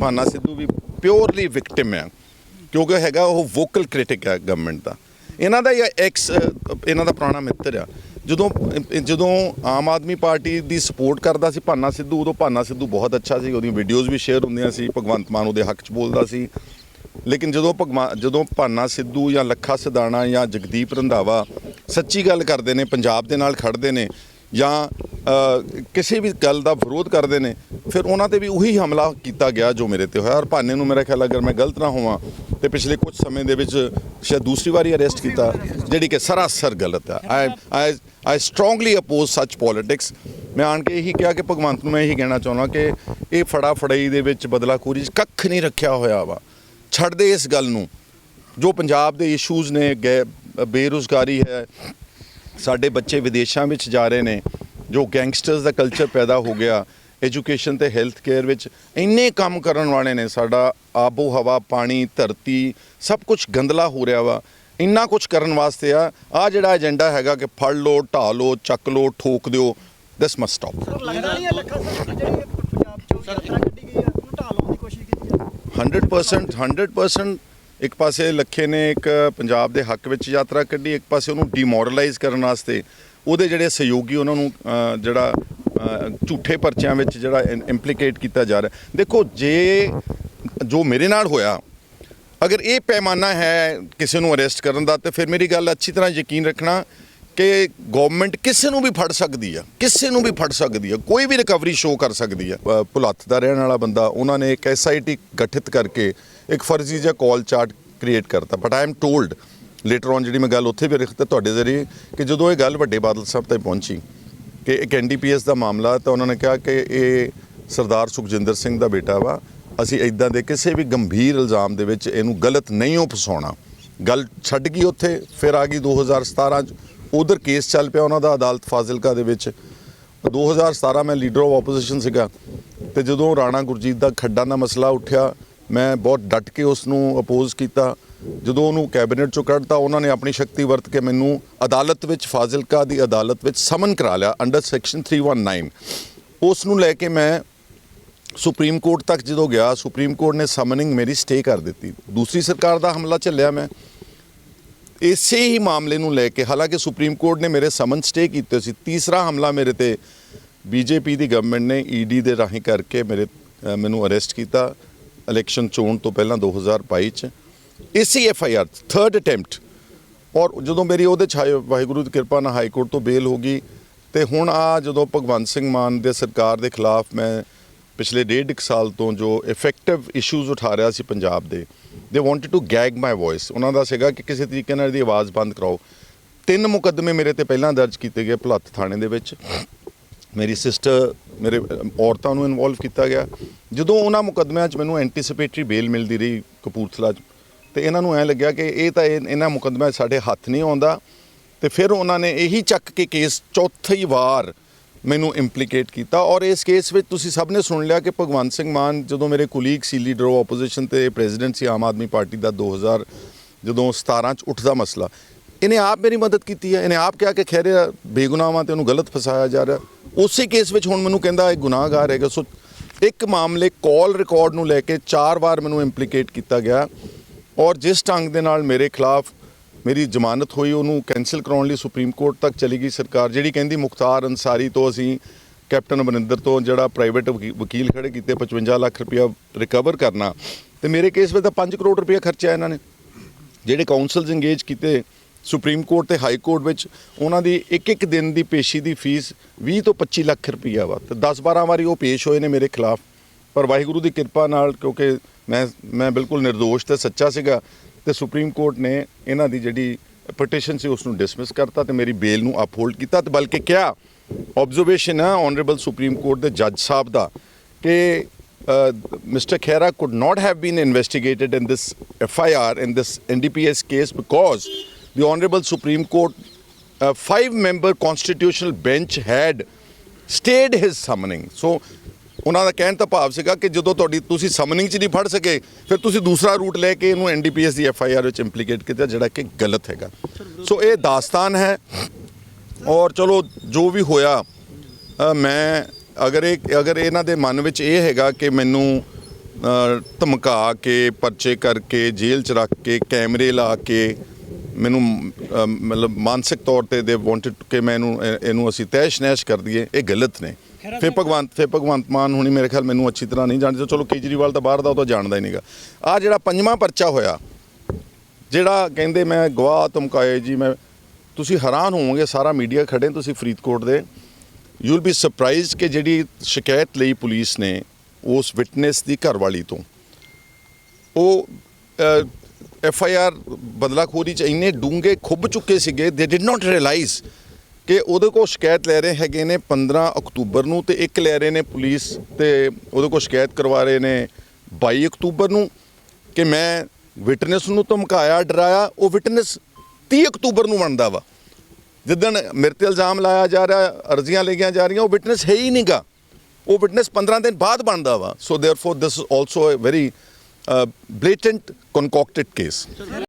ਭਾਨਾ ਸਿੱਧੂ ਵੀ purely victim ਹੈ ਕਿਉਂਕਿ ਹੈਗਾ ਉਹ ਵੋਕਲ ਕ੍ਰਿਟਿਕ ਹੈ ਗਵਰਨਮੈਂਟ ਦਾ। ਇਹਨਾਂ ਦਾ ਇਹ ਐਕਸ ਇਹਨਾਂ ਦਾ ਪੁਰਾਣਾ ਮਿੱਤਰ ਆ। ਜਦੋਂ ਜਦੋਂ ਆਮ ਆਦਮੀ ਪਾਰਟੀ ਦੀ ਸਪੋਰਟ ਕਰਦਾ ਸੀ ਭਾਨਾ ਸਿੱਧੂ, ਉਦੋਂ ਭਾਨਾ ਸਿੱਧੂ ਬਹੁਤ ਅੱਛਾ ਸੀ, ਉਹਦੀਆਂ ਵੀਡੀਓਜ਼ ਵੀ ਸ਼ੇਅਰ ਹੁੰਦੀਆਂ ਸੀ, ਭਗਵੰਤ ਮਾਨ ਉਹਦੇ ਹੱਕ 'ਚ ਬੋਲਦਾ ਸੀ। ਲੇਕਿਨ ਜਦੋਂ ਭਗਵਾਨ ਜਦੋਂ ਭਾਨਾ ਸਿੱਧੂ ਜਾਂ ਲੱਖਾ ਸਿਧਾਣਾ ਜਾਂ ਜਗਦੀਪ ਰੰਧਾਵਾ ਸੱਚੀ ਗੱਲ ਕਰਦੇ ਨੇ, ਪੰਜਾਬ ਦੇ ਨਾਲ ਖੜਦੇ ਨੇ ਜਾਂ ਕਿਸੇ ਵੀ ਗੱਲ ਦਾ ਵਿਰੋਧ ਕਰਦੇ ਨੇ, ਫਿਰ ਉਹਨਾਂ ਤੇ ਵੀ ਉਹੀ ਹਮਲਾ ਕੀਤਾ ਗਿਆ ਜੋ ਮੇਰੇ ਤੇ ਹੋਇਆ। ਔਰ ਭਾਨੇ ਨੂੰ ਮੇਰਾ ਖਿਆਲ ਅਗਰ ਮੈਂ ਗਲਤ ਨਾ ਹੋਵਾਂ, ਤੇ ਪਿਛਲੇ ਕੁਝ ਸਮੇਂ ਦੇ ਵਿੱਚ ਸ਼ਾਇਦ ਦੂਸਰੀ ਵਾਰੀ ਅਰੈਸਟ ਕੀਤਾ, ਜਿਹੜੀ ਕਿ ਸਰਾਸਰ ਗਲਤ ਹੈ। I I I strongly oppose such politics ਮੈਂ ਆਣ ਕੇ ਇਹੀ ਕਿਹਾ ਕਿ ਭਗਵੰਤ ਨੂੰ ਮੈਂ ਇਹੀ ਕਹਿਣਾ ਚਾਹੁੰਦਾ ਕਿ ਇਹ ਫੜਾ ਫੜਾਈ ਦੇ ਵਿੱਚ ਬਦਲਾਖੋਰੀ 'ਚ ਕੱਖ ਨਹੀਂ ਰੱਖਿਆ ਹੋਇਆ ਵਾ। ਛੱਡ ਦੇ ਇਸ ਗੱਲ ਨੂੰ। ਜੋ ਪੰਜਾਬ ਦੇ ਇਸ਼ੂਜ਼ ਨੇ, ਗੈ- ਬੇਰੁਜ਼ਗਾਰੀ ਹੈ ਸਾਡੇ ਬੱਚੇ ਵਿਦੇਸ਼ਾਂ ਵਿੱਚ ਜਾ ਰਹੇ ਨੇ ਜੋ ਗੈਂਗਸਟਰਸ ਦਾ ਕਲਚਰ ਪੈਦਾ ਹੋ ਗਿਆ ਐਜੂਕੇਸ਼ਨ ਤੇ ਹੈਲਥ ਕੇਅਰ ਵਿੱਚ ਇੰਨੇ ਕੰਮ ਕਰਨ ਵਾਲੇ ਨੇ ਸਾਡਾ ਆਬੋ ਹਵਾ ਪਾਣੀ ਧਰਤੀ ਸਭ ਕੁਝ ਗੰਦਲਾ ਹੋ ਰਿਹਾ ਵਾ। ਇੰਨਾ ਕੁਝ ਕਰਨ ਵਾਸਤੇ ਆ ਆ ਜਿਹੜਾ ਏਜੰਡਾ ਹੈਗਾ ਕਿ ਫੜ ਲਓ ਢਾ ਲਓ ਚੱਕ ਲਓ ਠੋਕ ਦਿਓ ਦਿਸ ਮਸਟ ਸਟਾਪ ਸਰ ਲੱਗਦਾ ਨਹੀਂ ਲੱਖਾ ਸਰ ਜਿਹੜੀ ਪੰਜਾਬ ਚੋਂ ਯਾਤਰਾ ਕੱਢੀ ਗਈ ਹੈ ਉਹਨੂੰ ਢਾਲਣ ਦੀ ਕੋਸ਼ਿਸ਼ ਕੀਤੀ ਹੈ 100% 100% ਇੱਕ ਪਾਸੇ ਲੱਖੇ ਨੇ ਇੱਕ ਪੰਜਾਬ ਦੇ ਹੱਕ ਵਿੱਚ ਯਾਤਰਾ ਕੱਢੀ, ਇੱਕ ਪਾਸੇ ਉਹਨੂੰ ਡੀਮੋਰਲਾਈਜ਼ ਕਰਨ ਵਾਸਤੇ ਉਹਦੇ ਜਿਹੜੇ ਸਹਿਯੋਗੀ ਉਹਨਾਂ ਨੂੰ ਜਿਹੜਾ ਝੂਠੇ ਪਰਚਿਆਂ ਵਿੱਚ ਜਿਹੜਾ ਇੰਪਲੀਕੇਟ ਕੀਤਾ ਜਾ ਰਿਹਾ। ਦੇਖੋ, ਜੇ, ਜੋ ਮੇਰੇ ਨਾਲ ਹੋਇਆ, ਅਗਰ ਇਹ ਪੈਮਾਨਾ ਹੈ ਕਿਸੇ ਨੂੰ ਅਰੈਸਟ ਕਰਨ ਦਾ, ਤੇ ਫਿਰ ਮੇਰੀ ਗੱਲ ਅੱਛੀ ਤਰ੍ਹਾਂ ਯਕੀਨ ਰੱਖਣਾ ਕਿ ਗਵਰਨਮੈਂਟ ਕਿਸੇ ਨੂੰ ਵੀ ਫੜ ਸਕਦੀ ਆ, ਕਿਸੇ ਨੂੰ ਵੀ ਫੜ ਸਕਦੀ ਆ, ਕੋਈ ਵੀ ਰਿਕਵਰੀ ਸ਼ੋ ਕਰ ਸਕਦੀ ਆ। ਭੁਲੱਥ ਦਾ ਰਹਿਣ ਵਾਲਾ ਬੰਦਾ, ਉਹਨਾਂ ਨੇ ਇੱਕ ਐਸਆਈਟੀ ਗਠਿਤ ਕਰਕੇ ਇੱਕ ਫਰਜ਼ੀ ਜਿਹਾ ਕਾਲ ਚਾਰਟ ਕ੍ਰੀਏਟ ਕਰਤਾ। But I am told later on ਜਿਹੜੀ ਮੈਂ ਗੱਲ ਉੱਥੇ ਵੀ ਰੱਖਤਾ ਤੁਹਾਡੇ ਜ਼ਰੀਏ, ਕਿ ਜਦੋਂ ਇਹ ਗੱਲ ਵੱਡੇ ਬਾਦਲ ਸਾਹਿਬ 'ਤੇ ਪਹੁੰਚੀ, ਕਿ ਇੱਕ ਐਨਡੀਪੀਐਸ ਦਾ ਮਾਮਲਾ, ਤਾਂ ਉਹਨਾਂ ਨੇ ਕਿਹਾ ਕਿ ਇਹ ਸਰਦਾਰ ਸੁਖਜਿੰਦਰ ਸਿੰਘ ਦਾ ਬੇਟਾ ਵਾ, ਅਸੀਂ ਇਦਾਂ ਦੇ ਕਿਸੇ ਵੀ ਗੰਭੀਰ ਇਲਜ਼ਾਮ ਦੇ ਵਿੱਚ ਇਹਨੂੰ ਗਲਤ ਨਹੀਂ ਹੋ ਫਸਾਉਣਾ ਗੱਲ ਛੱਡ ਗਈ ਉੱਥੇ, ਫਿਰ ਆ ਗਈ 2017 ਚ। ਉਧਰ ਕੇਸ ਚੱਲ ਪਿਆ ਉਹਨਾਂ ਦਾ ਅਦਾਲਤ ਫਾਜ਼ਿਲਕਾ ਦੇ ਵਿੱਚ। 2017 ਮੈਂ ਲੀਡਰ ਆਫ ਆਪੋਜੀਸ਼ਨ ਸੀਗਾ ਤੇ ਜਦੋਂ ਰਾਣਾ ਗੁਰਜੀਤ ਦਾ ਖੱਡਾਂ ਦਾ ਮਸਲਾ ਉੱਠਿਆ, ਮੈਂ ਬਹੁਤ ਡਟ ਕੇ ਉਸ ਨੂੰ ਅਪੋਜ਼ ਕੀਤਾ। ਜਦੋਂ ਉਹਨੂੰ ਕੈਬਨਿਟ ਚੋਂ ਕੱਢਤਾ, ਉਹਨਾਂ ਨੇ ਆਪਣੀ ਸ਼ਕਤੀ ਵਰਤ ਕੇ ਮੈਨੂੰ ਅਦਾਲਤ ਵਿੱਚ, ਫਾਜ਼ਿਲਕਾ ਦੀ ਅਦਾਲਤ ਵਿੱਚ ਸਮਨ ਕਰਾ ਲਿਆ ਅੰਡਰ ਸੈਕਸ਼ਨ 319 ਉਸ ਨੂੰ ਲੈ ਕੇ ਮੈਂ ਸੁਪਰੀਮ ਕੋਰਟ ਤੱਕ ਜਦੋਂ ਗਿਆ, ਸੁਪਰੀਮ ਕੋਰਟ ਨੇ ਸਮਨਿੰਗ ਮੇਰੀ ਸਟੇ ਕਰ ਦਿੱਤੀ। ਦੂਸਰੀ ਸਰਕਾਰ ਦਾ ਹਮਲਾ ਚੱਲਿਆ ਮੈਂ। ਇਸੇ ਹੀ ਮਾਮਲੇ ਨੂੰ ਲੈ ਕੇ, ਹਾਲਾਂਕਿ ਸੁਪਰੀਮ ਕੋਰਟ ਨੇ ਮੇਰੇ ਸਮਨ ਸਟੇ ਕੀਤੇ ਸੀ, ਤੀਸਰਾ ਹਮਲਾ ਮੇਰੇ ਤੇ ਬੀਜੇਪੀ ਦੀ ਗਵਰਨਮੈਂਟ ਨੇ ਈਡੀ ਦੇ ਰਾਹੀਂ ਕਰਕੇ ਮੇਰੇ ਮੈਨੂੰ ਅਰੈਸਟ ਕੀਤਾ ਇਲੈਕਸ਼ਨ ਚੋਣ ਤੋਂ ਪਹਿਲਾਂ 2022 ਚ। ਇਸੇ F I R third attempt ਔਰ ਜਦੋਂ ਮੇਰੀ ਉਹਦੇ ਚ ਹਾਈ- ਵਾਹਿਗੁਰੂ ਦੀ ਕਿਰਪਾ ਨਾਲ ਹਾਈ ਕੋਰਟ ਤੋਂ ਬੇਲ ਹੋ ਗਈ, ਤੇ ਹੁਣ ਆ ਜਦੋਂ ਭਗਵੰਤ ਸਿੰਘ ਮਾਨ ਦੇ ਸਰਕਾਰ ਦੇ ਖਿਲਾਫ ਮੈਂ ਪਿਛਲੇ ਡੇਢ ਇੱਕ ਸਾਲ ਤੋਂ ਜੋ ਇਫੈਕਟਿਵ ਇਸ਼ੂਜ਼ ਉਠਾ ਰਿਹਾ ਸੀ ਪੰਜਾਬ ਦੇ ਦੇ wanted to gag my voice ਉਹਨਾਂ ਦਾ ਸੀਗਾ ਕਿ ਕਿਸੇ ਤਰੀਕੇ ਨਾਲ ਇਹਦੀ ਆਵਾਜ਼ ਬੰਦ ਕਰਾਓ। ਤਿੰਨ ਮੁਕੱਦਮੇ ਮੇਰੇ ਤੇ ਪਹਿਲਾਂ ਦਰਜ ਕੀਤੇ ਗਏ ਭਲੱਥ ਥਾਣੇ ਦੇ ਵਿੱਚ। ਮੇਰੀ ਸਿਸਟਰ ਮੇਰੇ ਔਰਤਾਂ ਨੂੰ ਇਨਵੋਲਵ ਕੀਤਾ ਗਿਆ। ਜਦੋਂ ਉਹਨਾਂ ਮੁਕੱਦਮਿਆਂ 'ਚ ਮੈਨੂੰ ਐਂਟੀਸਪੇਟਰੀ ਬੇਲ ਮਿਲਦੀ ਰਹੀ ਕਪੂਰਥਲਾ 'ਚ, ਤੇ ਇਹਨਾਂ ਨੂੰ ਐ ਲੱਗਿਆ ਕਿ ਇਹ ਤਾਂ ਇਹਨਾਂ ਮੁਕੱਦਮਿਆਂ 'ਚ ਸਾਡੇ ਹੱਥ ਨਹੀਂ ਆਉਂਦਾ। ਤੇ ਫਿਰ ਉਹਨਾਂ ਨੇ ਇਹੀ ਚੱਕ ਕੇ ਕੇਸ ਚੌਥੀ ਵਾਰ ਮੈਨੂੰ ਇੰਪਲੀਕੇਟ ਕੀਤਾ ਔਰ ਇਸ ਕੇਸ ਵਿੱਚ ਤੁਸੀਂ ਸਭ ਨੇ ਸੁਣ ਲਿਆ ਕਿ ਭਗਵੰਤ ਸਿੰਘ ਮਾਨ ਜਦੋਂ ਮੇਰੇ ਕੁਲੀਗ ਸੀ ਲੀਡਰ ਆਫ ਆਪੋਜੀਸ਼ਨ ਤੇ ਪ੍ਰੈਜ਼ੀਡੈਂਟ ਸੀ, ਆਮ ਆਦਮੀ ਪਾਰਟੀ ਦਾ 2000 ਜਦੋਂ 17 ਚ ਉੱਠਦਾ ਮਸਲਾ, ਇਹਨੇ ਆਪ ਮੇਰੀ ਮਦਦ ਕੀਤੀ ਹੈ, ਇਹਨੇ ਆਪ ਕਿਹਾ ਕਿ ਖੈਰ ਇਹ ਬੇਗੁਨਾਹ ਵਾਂ ਤੇ ਉਹਨੂੰ ਗਲਤ ਫਸਾਇਆ ਜਾ ਰਿਹਾ। ਉਸੇ ਕੇਸ ਵਿੱਚ ਹੁਣ ਮੈਨੂੰ ਕਹਿੰਦਾ ਇਹ ਗੁਨਾਹਗਾਰ ਹੈਗਾ। ਸੋ ਇੱਕ ਮਾਮਲੇ ਕਾਲ ਰਿਕਾਰਡ ਨੂੰ ਲੈ ਕੇ ਚਾਰ ਵਾਰ ਮੈਨੂੰ ਇੰਪਲੀਕੇਟ ਕੀਤਾ ਗਿਆ ਔਰ ਜਿਸ ਢੰਗ ਦੇ ਨਾਲ ਮੇਰੇ ਖਿਲਾਫ ਮੇਰੀ ਜ਼ਮਾਨਤ ਹੋਈ, ਉਹਨੂੰ ਕੈਨਸਲ ਕਰਾਉਣ ਲਈ ਸੁਪਰੀਮ ਕੋਰਟ ਤੱਕ ਚਲੀ ਗਈ ਸਰਕਾਰ, ਜਿਹੜੀ ਕਹਿੰਦੀ ਮੁਖਤਾਰ ਅੰਸਾਰੀ ਤੋਂ ਅਸੀਂ ਕੈਪਟਨ ਅਮਰਿੰਦਰ ਤੋਂ ਜਿਹੜਾ ਪ੍ਰਾਈਵੇਟ ਵਕੀਲ ਖੜੇ ਕੀਤੇ 55 ਲੱਖ ਰੁਪਇਆ ਰਿਕਵਰ ਕਰਨਾ, ਤੇ ਮੇਰੇ ਕੇਸ ਵਿੱਚ ਤਾਂ 5 ਕਰੋੜ ਰੁਪਇਆ ਖਰਚਿਆ ਇਹਨਾਂ ਨੇ, ਜਿਹੜੇ ਕਾਉਂਸਲਸ ਇੰਗੇਜ ਕੀਤੇ ਸੁਪਰੀਮ ਕੋਰਟ ਤੇ ਹਾਈ ਕੋਰਟ ਵਿੱਚ, ਉਹਨਾਂ ਦੀ ਇੱਕ ਇੱਕ ਦਿਨ ਦੀ ਪੇਸ਼ੀ ਦੀ ਫੀਸ 20 ਤੋਂ 25 ਲੱਖ ਰੁਪਈਆ ਵਾ, ਤੇ 10 12 ਵਾਰੀ ਉਹ ਪੇਸ਼ ਹੋਏ ਨੇ ਮੇਰੇ ਖਿਲਾਫ, ਪਰ ਵਾਹਿਗੁਰੂ ਦੀ ਕਿਰਪਾ ਨਾਲ ਕਿਉਂਕਿ ਮੈਂ ਮੈਂ ਬਿਲਕੁਲ ਨਿਰਦੋਸ਼ ਤੇ ਸੱਚਾ ਸੀਗਾ ਤੇ ਸੁਪਰੀਮ ਕੋਰਟ ਨੇ ਇਹਨਾਂ ਦੀ ਜਿਹੜੀ ਪਟੀਸ਼ਨ ਸੀ ਉਸ ਨੂੰ ਡਿਸਮਿਸ ਕਰਤਾ ਤੇ ਮੇਰੀ ਬੇਲ ਨੂੰ ਅਪਹੋਲਡ ਕੀਤਾ ਤੇ ਬਲਕਿ ਕਿਹਾ ਆਬਜ਼ਰਵੇਸ਼ਨ ਹੈ ਆਨਰੇਬਲ ਸੁਪਰੀਮ ਕੋਰਟ ਦੇ ਜੱਜ ਸਾਹਿਬ ਦਾ ਕਿ mister Khaira could not have been investigated in this F I R in this N D P S case because the Honorable Supreme Court, a five member constitutional bench had stayed his summoning. So ਉਹਨਾਂ ਦਾ ਕਹਿਣ ਦਾ ਭਾਵ ਸੀਗਾ ਕਿ ਜਦੋਂ ਤੁਹਾਡੀ ਤੁਸੀਂ summoning 'ਚ ਨਹੀਂ ਫੜ ਸਕੇ, ਫਿਰ ਤੁਸੀਂ ਦੂਸਰਾ ਰੂਟ ਲੈ ਕੇ ਇਹਨੂੰ ਐਨਡੀਪੀਐਸ ਦੀ ਐਫਆਈਆਰ ਵਿੱਚ ਇੰਪਲੀਕੇਟ ਕੀਤਾ, ਜਿਹੜਾ ਕਿ ਗਲਤ ਹੈਗਾ। ਸੋ ਇਹ ਦਾਸਤਾਨ ਹੈ। ਔਰ ਚਲੋ, ਜੋ ਵੀ ਹੋਇਆ ਮੈਂ ਅਗਰ ਇਹ, ਅਗਰ ਇਹਨਾਂ ਦੇ ਮਨ ਵਿੱਚ ਇਹ ਹੈਗਾ ਕਿ ਮੈਨੂੰ ਧਮਕਾ ਕੇ, ਪਰਚੇ ਕਰਕੇ, ਜੇਲ੍ਹ ਚ ਰੱਖ ਕੇ, ਕੈਮਰੇ ਲਾ ਕੇ ਮੈਨੂੰ ਮਤਲਬ ਮਾਨਸਿਕ ਤੌਰ ਤੇ ਦੇ ਵਾਂਟਡ ਕਿ ਮੈਂ ਇਹਨੂੰ ਇਹਨੂੰ ਅਸੀਂ ਤੈਸ਼ ਨੈਸ਼ ਕਰ ਦਈਏ, ਇਹ ਗਲਤ ਨੇ। ਫਿਰ ਭਗਵੰਤ ਫਿਰ ਭਗਵੰਤ ਮਾਨ ਹੁਣੀ ਮੇਰੇ ਖਿਆਲ ਮੈਨੂੰ ਅੱਛੀ ਤਰ੍ਹਾਂ ਨਹੀਂ ਜਾਣਦੇ। ਚਲੋ ਕੇਜਰੀਵਾਲ ਤਾਂ ਬਾਹਰ ਦਾ ਉਹ ਤਾਂ ਜਾਣਦਾ ਹੀ ਨਹੀਂਗਾ। ਆ ਜਿਹੜਾ ਪੰਜਵਾਂ ਪਰਚਾ ਹੋਇਆ ਜਿਹੜਾ ਕਹਿੰਦੇ ਮੈਂ ਗਵਾਹ ਧਮਕਾਏ ਜੀ ਮੈਂ ਤੁਸੀਂ ਹੈਰਾਨ ਹੋਵੋਗੇ ਸਾਰਾ ਮੀਡੀਆ ਖੜੇ ਤੁਸੀਂ ਫਰੀਦਕੋਟ ਦੇ। ਯੂ ਵਿਲ ਬੀ ਸਰਪ੍ਰਾਈਜ਼ਡ ਕਿ ਜਿਹੜੀ ਸ਼ਿਕਾਇਤ ਲਈ ਪੁਲਿਸ ਨੇ ਉਸ ਵਿਟਨੈਸ ਦੀ ਘਰਵਾਲੀ ਤੋਂ। ਉਹ ਐਫ ਆਈ ਆਰ ਬਦਲਾਖੋਰੀ ਚ ਇੰਨੇ ਡੂੰਘੇ ਖੁੱਭ ਚੁੱਕੇ ਸੀਗੇ ਦੇ ਡਿਡ ਨਾਟ ਰਿਅਲਾਈਜ਼ ਕਿ ਉਹਦੇ ਕੋਲ ਸ਼ਿਕਾਇਤ ਲੈ ਰਹੇ ਹੈਗੇ ਨੇ 15 ਅਕਤੂਬਰ ਨੂੰ ਤੇ ਇੱਕ ਲੈ ਰਹੇ ਨੇ ਪੁਲਿਸ ਤੇ ਉਹਦੇ ਕੋਲ ਸ਼ਿਕਾਇਤ ਕਰਵਾ ਰਹੇ ਨੇ 22 ਅਕਤੂਬਰ ਨੂੰ ਕਿ ਮੈਂ ਵਿਟਨੈਸ ਨੂੰ ਧਮਕਾਇਆ ਡਰਾਇਆ ਉਹ ਵਿਟਨੈਸ 30 ਅਕਤੂਬਰ ਨੂੰ ਬਣਦਾ ਵਾ ਜਿੱਦਣ ਮੇਰੇ ਤੇ ਇਲਜ਼ਾਮ ਲਾਇਆ ਜਾ ਰਿਹਾ ਅਰਜ਼ੀਆਂ ਲਈਆਂ ਜਾ ਰਹੀਆਂ ਉਹ ਵਿਟਨੈਸ ਹੈ ਹੀ ਨਹੀਂਗਾ ਉਹ ਵਿਟਨੈਸ 15 ਦਿਨ ਬਾਅਦ ਬਣਦਾ ਵਾ so therefore this is also uh very blatant concocted case